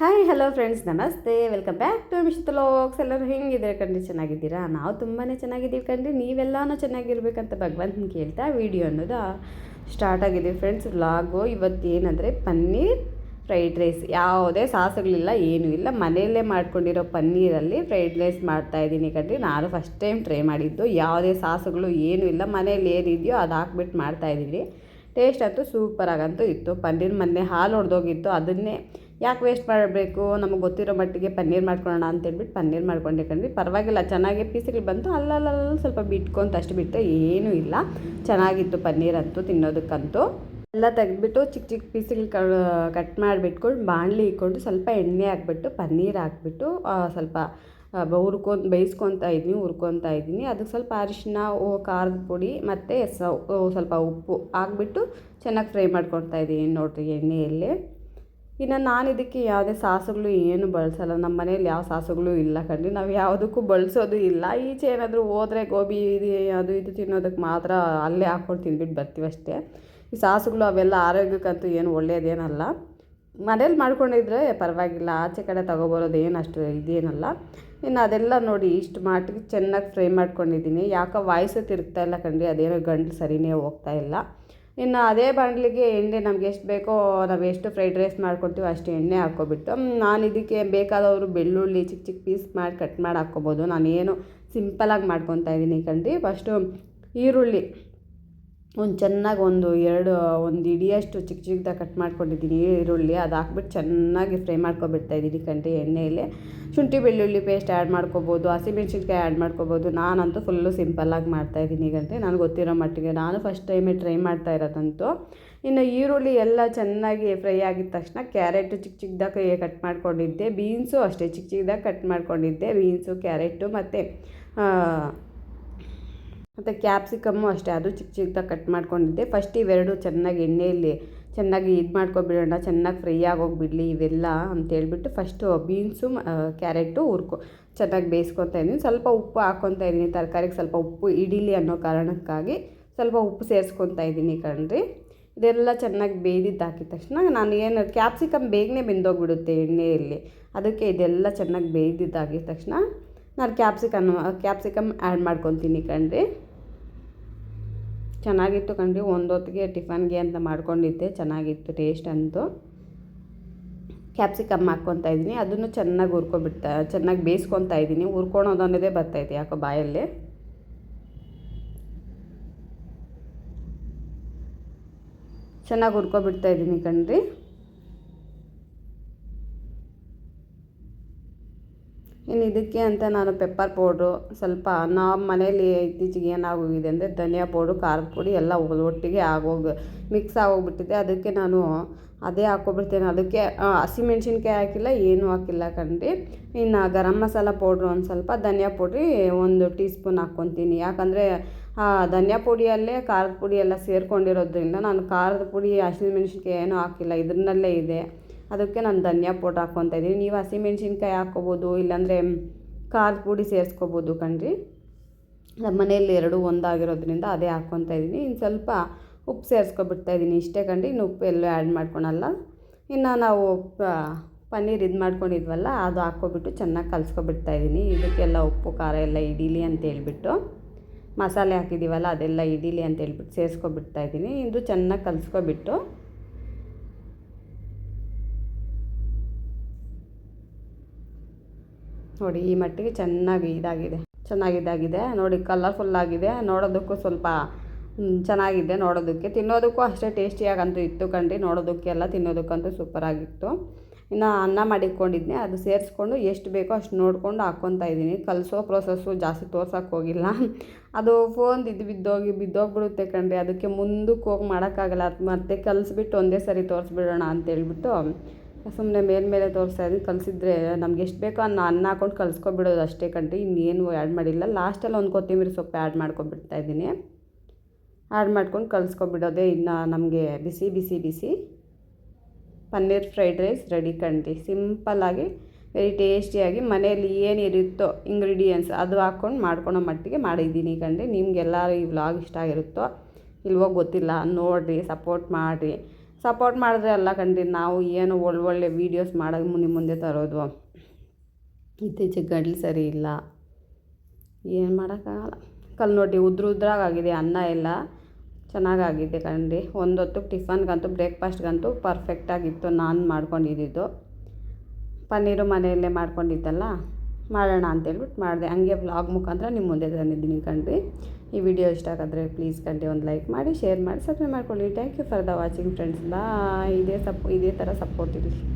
Hi hello friends ನಮಸ್ತೆ. Welcome back to ಮಿಶ್ತ ಲೋಕ್ಸ್ ಎಲ್ಲರೂ ಹೆಂಗಿದ್ದೀರಾ? ಕಣ್ರಿ, ಚೆನ್ನಾಗಿದ್ದೀರಾ? ನಾವು ತುಂಬಾ ಚೆನ್ನಾಗಿದ್ದೀವಿ ಕಣ್ರಿ. ನೀವೆಲ್ಲಾನು ಚೆನ್ನಾಗಿರ್ಬೇಕಂತ ಭಗವಂತನ ಕೇಳ್ತಾ ವಿಡಿಯೋ ಅನ್ನೋದು ಸ್ಟಾರ್ಟ್ ಆಗಿದೆ ಫ್ರೆಂಡ್ಸ್ ವ್ಲಾಗು ಇವತ್ತು ಏನಂದರೆ ಪನ್ನೀರ್ ಫ್ರೈಡ್ ರೈಸ್ ಯಾವುದೇ ಸಾಸುಗಳಿಲ್ಲ, ಏನೂ ಇಲ್ಲ. ಮನೆಯಲ್ಲೇ ಮಾಡ್ಕೊಂಡಿರೋ ಪನ್ನೀರಲ್ಲಿ ಫ್ರೈಡ್ ರೈಸ್ ಮಾಡ್ತಾ ಇದ್ದೀನಿ ಕಣ್ರಿ. ನಾನು ಫಸ್ಟ್ ಟೈಮ್ ಟ್ರೈ ಮಾಡಿದ್ದು. ಯಾವುದೇ ಸಾಸುಗಳು, ಏನೂ ಇಲ್ಲ. ಮನೇಲಿ ಏನಿದೆಯೋ ಅದು ಹಾಕ್ಬಿಟ್ಟು ಮಾಡ್ತಾ ಇದ್ದೀನಿ. ಟೇಸ್ಟ್ ಅಂತೂ ಸೂಪರಾಗಂತೂ ಇತ್ತು. ಪನ್ನೀರ್ ಮೊನ್ನೆ ಹಾಲು ಹೊಡೆದೋಗಿತ್ತು ಅದನ್ನೇ ಯಾಕೆ ವೇಸ್ಟ್ ಮಾಡಬೇಕು? ನಮಗೆ ಗೊತ್ತಿರೋ ಮಟ್ಟಿಗೆ ಪನ್ನೀರ್ ಮಾಡ್ಕೊಳ್ಳೋಣ ಅಂತೇಳ್ಬಿಟ್ಟು ಪನ್ನೀರ್ ಮಾಡ್ಕೊಂಡೆ ಕಣ್ವಿ ಪರವಾಗಿಲ್ಲ, ಚೆನ್ನಾಗಿ ಪೀಸ್ಗಳು ಬಂತು ಅಲ್ಲಲ್ಲ ಸ್ವಲ್ಪ ಬಿಟ್ಕೊಂತ ಅಷ್ಟು ಬಿಟ್ಟರೆ ಏನೂ ಇಲ್ಲ. ಚೆನ್ನಾಗಿತ್ತು ಪನ್ನೀರ್ ಅಂತೂ ತಿನ್ನೋದಕ್ಕಂತೂ. ಎಲ್ಲ ತೆಗೆದ್ಬಿಟ್ಟು ಚಿಕ್ಕ ಚಿಕ್ಕ ಪೀಸ್ಗಳು ಕಟ್ ಮಾಡಿಬಿಟ್ಕೊಂಡು ಬಾಣಲಿ ಇಟ್ಕೊಂಡು ಸ್ವಲ್ಪ ಎಣ್ಣೆ ಹಾಕ್ಬಿಟ್ಟು, ಪನ್ನೀರ್ ಹಾಕ್ಬಿಟ್ಟು ಸ್ವಲ್ಪ ಹುರ್ಕೊಂಡು ಬೇಯಿಸ್ಕೊತಾ ಇದ್ದೀನಿ ಹುರ್ಕೊತಾ ಇದ್ದೀನಿ ಅದಕ್ಕೆ ಸ್ವಲ್ಪ ಅರಿಶಿನ ಖಾರದ ಪುಡಿ ಮತ್ತು ಸ್ವಲ್ಪ ಉಪ್ಪು ಹಾಕ್ಬಿಟ್ಟು ಚೆನ್ನಾಗಿ ಫ್ರೈ ಮಾಡ್ಕೊತಾ ಇದ್ದೀನಿ ನೋಡಿರಿ ಎಣ್ಣೆಯಲ್ಲಿ. ಇನ್ನು ನಾನು ಇದಕ್ಕೆ ಯಾವುದೇ ಸಾಸುಗಳು ಏನು ಬಳಸಲ್ಲ. ನಮ್ಮ ಮನೇಲಿ ಯಾವ ಸಾಸುಗಳು ಇಲ್ಲ ಕಣ್ರಿ. ನಾವು ಯಾವುದಕ್ಕೂ ಬಳಸೋದು ಇಲ್ಲ. ಈಚೆ ಏನಾದರೂ ಹೋದರೆ ಗೋಬಿ ಇದು, ಅದು ಇದು ತಿನ್ನೋದಕ್ಕೆ ಮಾತ್ರ ಅಲ್ಲೇ ಹಾಕ್ಕೊಂಡು ತಿಂದ್ಬಿಟ್ಟು ಬರ್ತೀವಿ ಅಷ್ಟೇ. ಈ ಸಾಸುಗಳು ಅವೆಲ್ಲ ಆರೋಗ್ಯಕ್ಕಂತೂ ಏನು ಒಳ್ಳೆಯದೇನಲ್ಲ ಮನೇಲಿ ಮಾಡ್ಕೊಂಡಿದ್ರೆ ಪರವಾಗಿಲ್ಲ. ಆಚೆ ಕಡೆ ತೊಗೊಬರೋದು ಏನು ಅಷ್ಟು ಇದೇನಲ್ಲ. ಇನ್ನು ಅದೆಲ್ಲ ನೋಡಿ ಇಷ್ಟು ಮಟ್ಟಿಗೆ ಚೆನ್ನಾಗಿ ಫ್ರೈ ಮಾಡ್ಕೊಂಡಿದ್ದೀನಿ. ಯಾಕೋ ವಾಯ್ಸು ತಿರುಗ್ತಾ ಇಲ್ಲ ಕಣ್ರಿ. ಅದೇನೋ ಗಂಟು ಸರಿನೇ ಹೋಗ್ತಾ ಇಲ್ಲ. ಇನ್ನು ಅದೇ ಬಾಣಲಿಗೆ ಎಣ್ಣೆ ನಮ್ಗೆ ಎಷ್ಟು ಬೇಕೋ ನಾವು ಎಷ್ಟು ಫ್ರೈಡ್ ರೈಸ್ ಮಾಡ್ಕೊಳ್ತೀವೋ ಅಷ್ಟು ಎಣ್ಣೆ ಹಾಕ್ಕೊಬಿಟ್ಟು ನಾನು ಇದಕ್ಕೆ ಬೇಕಾದವರು ಬೆಳ್ಳುಳ್ಳಿ ಚಿಕ್ಕ ಚಿಕ್ಕ ಪೀಸ್ ಮಾಡಿ ಕಟ್ ಮಾಡಿ ಹಾಕ್ಕೊಬೋದು. ನಾನೇನು ಸಿಂಪಲಾಗಿ ಮಾಡ್ಕೊತಾ ಇದ್ದೀನಿ ಕಣ್ರಿ. ಫಸ್ಟು ಈರುಳ್ಳಿ. ಒಂದು ಚೆನ್ನಾಗಿ ಒಂದು ಎರಡು, ಒಂದು ಇಡಿಯಷ್ಟು ಚಿಕ್ಕ ಚಿಕ್ಕದಾಗಿ ಕಟ್ ಮಾಡ್ಕೊಂಡಿದ್ದೀನಿ ಈರುಳ್ಳಿ. ಅದು ಹಾಕ್ಬಿಟ್ಟು ಚೆನ್ನಾಗಿ ಫ್ರೈ ಮಾಡ್ಕೊಬಿಡ್ತಾ ಇದ್ದೀನಿ ಕಂಟೆ ಎಣ್ಣೆಯಲ್ಲಿ ಶುಂಠಿ, ಬೆಳ್ಳುಳ್ಳಿ ಪೇಸ್ಟ್ ಆ್ಯಡ್ ಮಾಡ್ಕೊಬೋದು. ಹಸಿಮೆಣ್ಸಿನ್ಕಾಯಿ ಆ್ಯಡ್ ಮಾಡ್ಕೊಬೋದು. ನಾನಂತೂ ಫುಲ್ಲು ಸಿಂಪಲ್ಲಾಗಿ ಮಾಡ್ತಾಯಿದ್ದೀನಿ ಗಂಟೆ ನನಗೆ ಗೊತ್ತಿರೋ ಮಟ್ಟಿಗೆ ನಾನು ಫಸ್ಟ್ ಟೈಮೇ ಟ್ರೈ ಮಾಡ್ತಾ ಇರೋದಂತೂ. ಇನ್ನು ಈರುಳ್ಳಿ ಎಲ್ಲ ಚೆನ್ನಾಗಿ ಫ್ರೈ ಆಗಿದ ತಕ್ಷಣ ಕ್ಯಾರೆಟು ಚಿಕ್ಕ ಚಿಕ್ಕದಾಗಿ ಕಟ್ ಮಾಡ್ಕೊಂಡಿದ್ದೆ. ಬೀನ್ಸು ಅಷ್ಟೇ ಚಿಕ್ಕ ಚಿಕ್ಕದಾಗಿ ಕಟ್ ಮಾಡ್ಕೊಂಡಿದ್ದೆ. ಬೀನ್ಸು, ಕ್ಯಾರೆಟು ಮತ್ತು ಮತ್ತು ಕ್ಯಾಪ್ಸಿಕಮ್ಮು ಅಷ್ಟೇ. ಅದು ಚಿಕ್ಕ ಚಿಕ್ಕದಾಗಿ ಕಟ್ ಮಾಡ್ಕೊಂಡಿದ್ದೆ. ಫಸ್ಟ್ ಇವೆರಡು ಚೆನ್ನಾಗಿ ಎಣ್ಣೆಯಲ್ಲಿ ಚೆನ್ನಾಗಿ ಇದು ಮಾಡ್ಕೊಬಿಡೋಣ, ಚೆನ್ನಾಗಿ ಫ್ರೈ ಆಗೋಗ್ಬಿಡಲಿ ಇವೆಲ್ಲ ಅಂತೇಳ್ಬಿಟ್ಟು ಫಸ್ಟು ಬೀನ್ಸು ಕ್ಯಾರೆಟು ಹುರ್ಕೊ, ಚೆನ್ನಾಗಿ ಬೇಯಿಸ್ಕೊತಾ ಇದ್ದೀನಿ. ಸ್ವಲ್ಪ ಉಪ್ಪು ಹಾಕ್ಕೊತಾ ಇದ್ದೀನಿ. ತರಕಾರಿಗೆ ಸ್ವಲ್ಪ ಉಪ್ಪು ಇಡೀಲಿ ಅನ್ನೋ ಕಾರಣಕ್ಕಾಗಿ ಸ್ವಲ್ಪ ಉಪ್ಪು ಸೇರಿಸ್ಕೊತಾ ಇದ್ದೀನಿ ಕಣ್ರಿ. ಇದೆಲ್ಲ ಚೆನ್ನಾಗಿ ಬೇಯ್ದಿದ್ದು ಹಾಕಿದ ತಕ್ಷಣ ನಾನು ಏನು ಕ್ಯಾಪ್ಸಿಕಮ್ ಬೇಗನೆ ಬೆಂದೋಗ್ಬಿಡುತ್ತೆ ಎಣ್ಣೆಯಲ್ಲಿ. ಅದಕ್ಕೆ ಇದೆಲ್ಲ ಚೆನ್ನಾಗಿ ಬೇಯ್ದಿದ್ದಾಗಿದ ತಕ್ಷಣ ನಾನು ಕ್ಯಾಪ್ಸಿಕಮ್ ಕ್ಯಾಪ್ಸಿಕಮ್ ಆ್ಯಡ್ ಮಾಡ್ಕೊತೀನಿ ಕಣ್ರಿ. ಚೆನ್ನಾಗಿತ್ತು ಕಣ್ರಿ, ಒಂದೊತ್ತಿಗೆ ಟಿಫನ್ಗೆ ಅಂತ ಮಾಡ್ಕೊಂಡಿದ್ದೆ, ಚೆನ್ನಾಗಿತ್ತು ಟೇಸ್ಟ್ ಅಂತೂ. ಕ್ಯಾಪ್ಸಿಕಮ್ ಹಾಕ್ಕೊತಾ ಇದ್ದೀನಿ, ಅದನ್ನು ಚೆನ್ನಾಗಿ ಹುರ್ಕೊಬಿಡ್ತಾ, ಚೆನ್ನಾಗಿ ಬೇಯಿಸ್ಕೊತಾ ಇದ್ದೀನಿ ಹುರ್ಕೊಳೋದು ಅನ್ನೋದೇ ಬರ್ತಾಯಿದೆ ಯಾಕೋ ಬಾಯಲ್ಲಿ. ಚೆನ್ನಾಗಿ ಹುರ್ಕೊಬಿಡ್ತಾ ಇದ್ದೀನಿ ಕಣ್ರಿ. ಇನ್ನು ಇದಕ್ಕೆ ಅಂತ ನಾನು ಪೆಪ್ಪರ್ ಪೌಡ್ರು ಸ್ವಲ್ಪ ನಾವು ಮನೇಲಿ ಇತ್ತೀಚೆಗೆ ಏನಾಗೋಗಿದೆ ಅಂದರೆ ಧನಿಯಾ ಪೌಡ್ರು ಖಾರದ ಪುಡಿ ಎಲ್ಲ ಒಟ್ಟಿಗೆ ಆಗೋಗಿ ಮಿಕ್ಸ್ ಆಗೋಗ್ಬಿಟ್ಟಿದೆ. ಅದಕ್ಕೆ ನಾನು ಅದೇ ಹಾಕ್ಕೊಬಿಡ್ತೇನೆ. ಅದಕ್ಕೆ ಹಸಿಮೆಣ್ಸಿನ್ಕಾಯಿ ಹಾಕಿಲ್ಲ, ಏನೂ ಹಾಕಿಲ್ಲ ಕಣ್ರಿ ಇನ್ನು ಗರಂ ಮಸಾಲ ಪೌಡ್ರು ಒಂದು ಸ್ವಲ್ಪ, ಧನಿಯಾ ಪುಡಿ ಒಂದು ಟೀ ಸ್ಪೂನ್ ಹಾಕ್ಕೊತೀನಿ. ಯಾಕಂದರೆ ಧನಿಯಾ ಪುಡಿಯಲ್ಲೇ ಖಾರದ ಪುಡಿ ಎಲ್ಲ ಸೇರಿಕೊಂಡಿರೋದ್ರಿಂದ ನಾನು ಖಾರದ ಪುಡಿ, ಹಸಿಮೆಣ್ಸಿನ್ಕಾಯಿ ಏನೂ ಹಾಕಿಲ್ಲ. ಇದ್ರನ್ನಲ್ಲೇ ಇದೆ. ಅದಕ್ಕೆ ನಾನು ಧನಿಯಾ ಪೌಡ್ರ್ ಹಾಕ್ಕೊತಾ ಇದ್ದೀನಿ. ನೀವು ಹಸಿಮೆಣ್ಸಿನ್ಕಾಯಿ ಹಾಕ್ಕೋಬೋದು, ಇಲ್ಲಾಂದರೆ ಖಾರದ ಪುಡಿ ಸೇರಿಸ್ಕೋಬೋದು ಕಣ್ರಿ. ನಮ್ಮ ಮನೆಯಲ್ಲಿ ಎರಡು ಒಂದಾಗಿರೋದ್ರಿಂದ ಅದೇ ಹಾಕ್ಕೊತಾ ಇದ್ದೀನಿ. ಇನ್ನು ಸ್ವಲ್ಪ ಉಪ್ಪು ಸೇರಿಸ್ಕೊಬಿಡ್ತಾ ಇದ್ದೀನಿ ಇಷ್ಟೇ ಕಂಡು ಇನ್ನು ಉಪ್ಪು ಎಲ್ಲೂ ಆ್ಯಡ್ ಮಾಡ್ಕೊಳಲ್ಲ. ಇನ್ನು ನಾವು ಪನ್ನೀರ್ ಇದು ಮಾಡ್ಕೊಂಡಿದ್ವಲ್ಲ, ಅದು ಹಾಕ್ಕೊಬಿಟ್ಟು ಚೆನ್ನಾಗಿ ಕಲಿಸ್ಕೊಬಿಡ್ತಾ ಇದ್ದೀನಿ. ಇದಕ್ಕೆಲ್ಲ ಉಪ್ಪು, ಖಾರ ಎಲ್ಲ ಇಡೀಲಿ ಅಂತ ಹೇಳ್ಬಿಟ್ಟು. ಮಸಾಲೆ ಹಾಕಿದ್ದೀವಲ್ಲ ಅದೆಲ್ಲ ಇಡೀಲಿ ಅಂತ ಹೇಳ್ಬಿಟ್ಟು ಸೇರಿಸ್ಕೊಬಿಡ್ತಾ ಇದ್ದೀನಿ. ಇದು ಚೆನ್ನಾಗಿ ಕಲಿಸ್ಕೊಬಿಟ್ಟು ನೋಡಿ, ಈ ಮಟ್ಟಿಗೆ ಚೆನ್ನಾಗಿ ಇದಾಗಿದೆ. ಚೆನ್ನಾಗಿದ್ದಾಗಿದೆ ನೋಡಿ ನೋಡಿ ಕಲರ್ಫುಲ್ಲಾಗಿದೆ ನೋಡೋದಕ್ಕೂ ಸ್ವಲ್ಪ ಚೆನ್ನಾಗಿದೆ ನೋಡೋದಕ್ಕೆ. ತಿನ್ನೋದಕ್ಕೂ ಅಷ್ಟೇ ಟೇಸ್ಟಿಯಾಗಂತೂ ಇತ್ತು ಕಂಡು ನೋಡೋದಕ್ಕೆಲ್ಲ ತಿನ್ನೋದಕ್ಕಂತೂ ಸೂಪರಾಗಿತ್ತು ಇನ್ನು ಅನ್ನ ಮಾಡಿಟ್ಕೊಂಡಿದ್ದೆ ಅದು ಸೇರಿಸ್ಕೊಂಡು ಎಷ್ಟು ಬೇಕೋ ಅಷ್ಟು ನೋಡಿಕೊಂಡು ಹಾಕ್ಕೊತಾ ಇದ್ದೀನಿ. ಕಲಿಸೋ ಪ್ರೋಸೆಸ್ಸು ಜಾಸ್ತಿ ತೋರ್ಸೋಕ್ಕೆ ಹೋಗಿಲ್ಲ. ಅದು ಫೋನ್ ಇದು ಬಿದ್ದೋಗಿ, ಬಿದ್ದೋಗ್ಬಿಡುತ್ತೆ ಕಣ್ರಿ. ಅದಕ್ಕೆ ಮುಂದಕ್ಕೆ ಹೋಗಿ ಮಾಡೋಕ್ಕಾಗಲ್ಲ. ಅದು ಮತ್ತೆ ಕಲಿಸ್ಬಿಟ್ಟು ಒಂದೇ ಸರಿ ತೋರಿಸ್ಬಿಡೋಣ ಅಂತೇಳ್ಬಿಟ್ಟು ಸುಮ್ಮನೆ ಮೇಲ್ಮೇಲೆ ತೋರಿಸ್ತಾ ಇದ್ದೀನಿ. ಕಲಿಸಿದ್ರೆ ನಮ್ಗೆ ಎಷ್ಟು ಬೇಕೋ ಅನ್ನ ಅನ್ನ ಹಾಕೊಂಡು ಕಲಿಸ್ಕೊಬಿಡೋದು ಅಷ್ಟೇ ಕಂಡ್ರಿ. ಇನ್ನೇನು ಆ್ಯಡ್ ಮಾಡಿಲ್ಲ. ಲಾಸ್ಟಲ್ಲಿ ಒಂದು ಕೊತ್ತಂಬರಿ ಸೊಪ್ಪು ಆ್ಯಡ್ ಮಾಡ್ಕೊಬಿಡ್ತಾ ಇದ್ದೀನಿ. ಆ್ಯಡ್ ಮಾಡ್ಕೊಂಡು ಕಲಿಸ್ಕೊಬಿಡೋದೆ ಇನ್ನು ನಮಗೆ ಬಿಸಿ ಬಿಸಿ ಬಿಸಿ. ಪನ್ನೀರ್ ಫ್ರೈಡ್ ರೈಸ್ ರೆಡಿ ಕಂಡ್ರಿ. ಸಿಂಪಲ್ಲಾಗಿ ವೆರಿ ಟೇಸ್ಟಿಯಾಗಿ ಮನೆಯಲ್ಲಿ ಏನಿರುತ್ತೋ ಇಂಗ್ರೀಡಿಯೆಂಟ್ಸ್ ಅದು ಹಾಕ್ಕೊಂಡು ಮಾಡ್ಕೊಳ್ಳೋ ಮಟ್ಟಿಗೆ ಮಾಡಿದ್ದೀನಿ ಕಣ್ರಿ ನಿಮಗೆಲ್ಲರೂ ಈ ವ್ಲಾಗ್ ಇಷ್ಟ ಆಗಿರುತ್ತೋ ಇಲ್ವೋ ಗೊತ್ತಿಲ್ಲ. ನೋಡಿರಿ ಸಪೋರ್ಟ್ ಮಾಡಿರಿ. ಸಪೋರ್ಟ್ ಮಾಡಿದ್ರೆ ಅಲ್ಲ ಕಣ್ರಿ ನಾವು ಏನು ಒಳ್ಳೊಳ್ಳೆ ವೀಡಿಯೋಸ್ ಮಾಡೋದು ಮುಂದೆ ಮುಂದೆ ತರೋದು. ಇತ್ತೀಚೆಗೆ ಗಂಟ್ಲು ಸರಿ ಇಲ್ಲ. ಏನು ಮಾಡೋಕ್ಕಾಗಲ್ಲ. ಕಲ್ಲು ನೋಡಿ, ಉದ್ರ ಉದ್ರಾಗಿದೆ ಅನ್ನ ಎಲ್ಲ ಚೆನ್ನಾಗಾಗಿದೆ ಕಣ್ರಿ ಹೊತ್ತಿಗೆ ಟಿಫನ್ಗಂತೂ, ಬ್ರೇಕ್ಫಾಸ್ಟ್ಗಂತೂ ಪರ್ಫೆಕ್ಟಾಗಿತ್ತು ನಾನು ಮಾಡ್ಕೊಂಡಿದ್ದು. ಪನ್ನೀರು ಮನೆಯಲ್ಲೇ ಮಾಡ್ಕೊಂಡಿದ್ದಲ್ಲ? ಮಾಡೋಣ ಅಂತೇಳ್ಬಿಟ್ಟು ಮಾಡಿದೆ. ಹಂಗೆ ವ್ಲಾಗ್ ಮುಖಾಂತರ ನಿಮ್ಮ ಮುಂದೆ ತಂದಿದ್ದೀನಿ ಕಣ್ರಿ. ಈ ವಿಡಿಯೋ ಇಷ್ಟ ಆಗಿದ್ರೆ ಪ್ಲೀಸ್ ಕಂಡು ಒಂದು ಲೈಕ್ ಮಾಡಿ ಶೇರ್ ಮಾಡಿ ಸಬ್ಸ್ಕ್ರೈಬ್ ಮಾಡ್ಕೊಳ್ಳಿ. Thank you for the watching friends ಬಾ ಇದೇ ಸಪ್ ಇದೇ ಥರ ಸಪೋರ್ಟ್ ಇರಲಿ